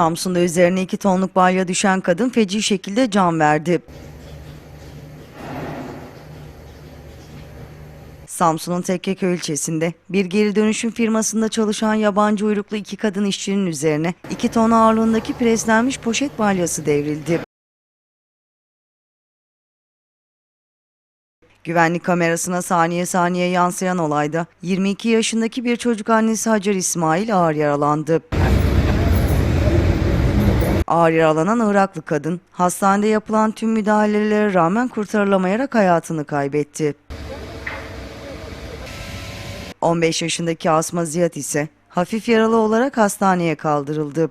Samsun'da üzerine 2 tonluk balya düşen kadın feci şekilde can verdi. Samsun'un Tekkeköy ilçesinde bir geri dönüşüm firmasında çalışan yabancı uyruklu iki kadın işçinin üzerine 2 ton ağırlığındaki preslenmiş poşet balyası devrildi. Güvenlik kamerasına saniye saniye yansıyan olayda 22 yaşındaki bir çocuk annesi Hacer İsmail ağır yaralandı. Ağır yaralanan Iraklı kadın hastanede yapılan tüm müdahalelere rağmen kurtarılamayarak hayatını kaybetti. 15 yaşındaki Asma Ziyad ise hafif yaralı olarak hastaneye kaldırıldı.